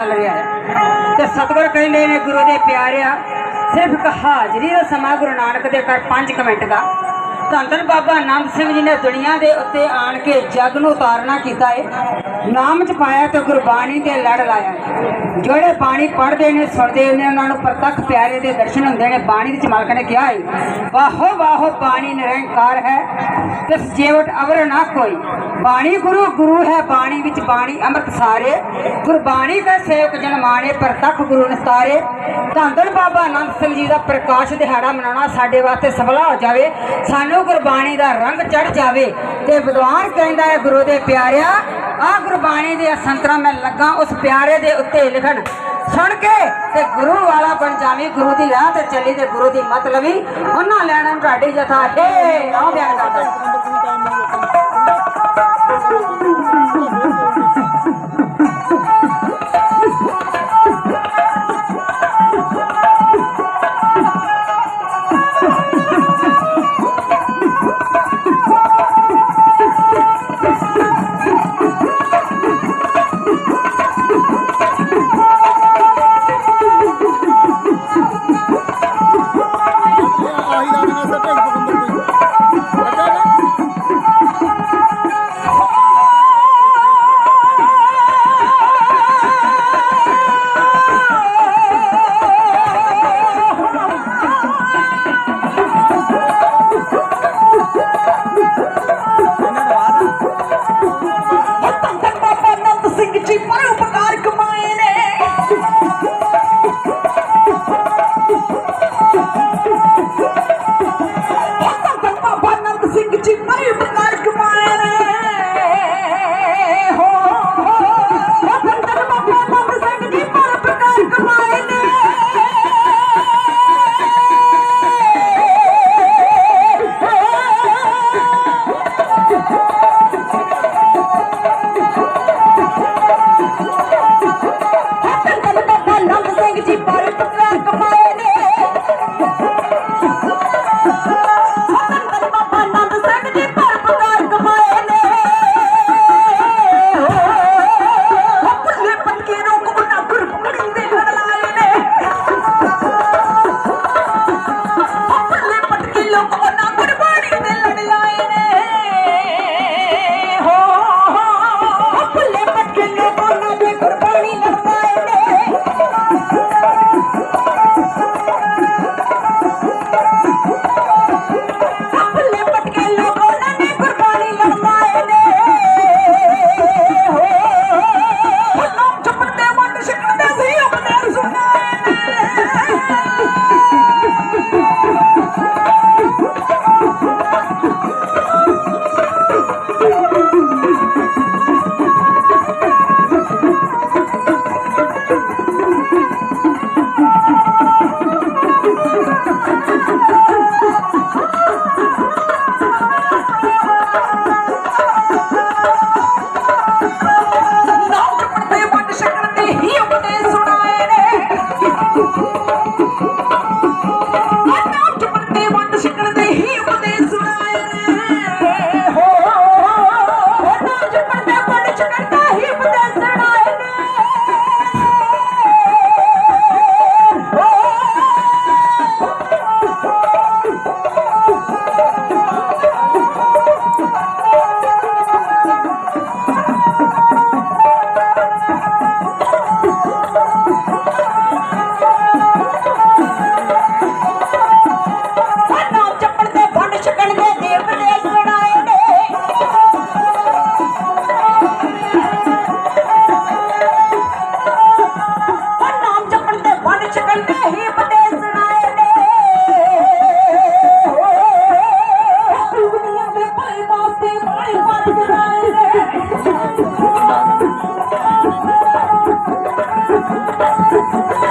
ਚੱਲ ਰਿਹਾ ਤੇ ਸਤਿਗੁਰ ਕਹਿੰਦੇ ਨੇ ਗੁਰੂ ਦੇ ਪਿਆਰਿਆ ਸਿਰਫ ਇੱਕ ਹਾਜ਼ਰੀ ਦਾ ਸਮਾਂ ਗੁਰੂ ਨਾਨਕ ਦੇ ਕਰ 5 ਮਿੰਟ ਦਾ। ਧੰਨ ਧੰਨ ਬਾਬਾ ਆਨੰਦ ਸਿੰਘ ਜੀ ਨੇ ਦੁਨੀਆ ਦੇ ਉੱਤੇ ਆਣ ਕੇ ਜਗ ਨੂੰ ਉਤਾਰਨਾ ਕੀਤਾ ਏ। ਨਾਮ ਚ ਪਾਇਆ ਤੇ ਗੁਰਬਾਣੀ ਦੇ ਲੜ ਲਾਇਆ। ਜਿਹੜੇ ਬਾਣੀ ਪੜ੍ਹਦੇ ਨੇ, ਸੁਣਦੇ ਨੇ, ਉਹਨਾਂ ਨੂੰ ਪ੍ਰਤੱਖ ਪਿਆਰੇ ਦੇ ਦਰਸ਼ਨ ਹੁੰਦੇ ਨੇ। ਬਾਣੀ ਦੇ ਮਾਲਕ ਨੇ ਕਿਹਾ ਹੈ, ਵਾਹੋ ਵਾਹੋ, ਬਾਣੀ ਨਿਰੰਕਾਰ ਹੈ ਤਿਸ ਜੀਵਟ ਅਵਰ ਨਾ ਕੋਈ। ਬਾਣੀ ਗੁਰੂ ਗੁਰੂ ਹੈ ਬਾਣੀ ਵਿੱਚ, ਬਾਣੀ ਅੰਮ੍ਰਿਤ ਸਾਰੇ। ਗੁਰਬਾਣੀ ਦਾ ਸੇਵਕ ਜਨ ਮਾਣੇ, ਪ੍ਰਤੱਖ ਗੁਰੂ ਨਿਸਤਾਰੇ। ਧੰਨ ਬਾਬਾ ਆਨੰਦ ਸਿੰਘ ਜੀ ਦਾ ਪ੍ਰਕਾਸ਼ ਦਿਹਾੜਾ ਮਨਾਉਣਾ ਸਾਡੇ ਵਾਸਤੇ ਸਫਲਾ ਹੋ ਜਾਵੇ। ਸਾਨੂੰ ਗੁਰਬਾਣੀ ਦਾ ਰੰਗ ਚੜ ਜਾਵੇ ਤੇ ਵਿਦਵਾਨ ਕਹਿੰਦਾ ਹੈ, ਗੁਰੂ ਦੇ ਪਿਆਰਿਆ ਆ ਗੁਰਬਾਣੀ ਦੇ ਸੰਤਰਾ ਮੈਂ ਲੱਗਾ, ਉਸ ਪਿਆਰੇ ਦੇ ਉੱਤੇ ਲਿਖਣ। ਸੁਣ ਕੇ ਤੇ ਗੁਰੂ ਵਾਲਾ ਬਣ ਜਾਵੀ, ਗੁਰੂ ਦੀ ਰਾਹ ਤੇ ਚੱਲੀ ਤੇ ਗੁਰੂ ਦੀ ਮਤ ਉਹਨਾਂ ਲੈਣਾ ਤੁਹਾਡੀ ਜਥਾ, ਹੇ ਆਹ ਬਿਆਨ ਕਰਦਾ। Oh.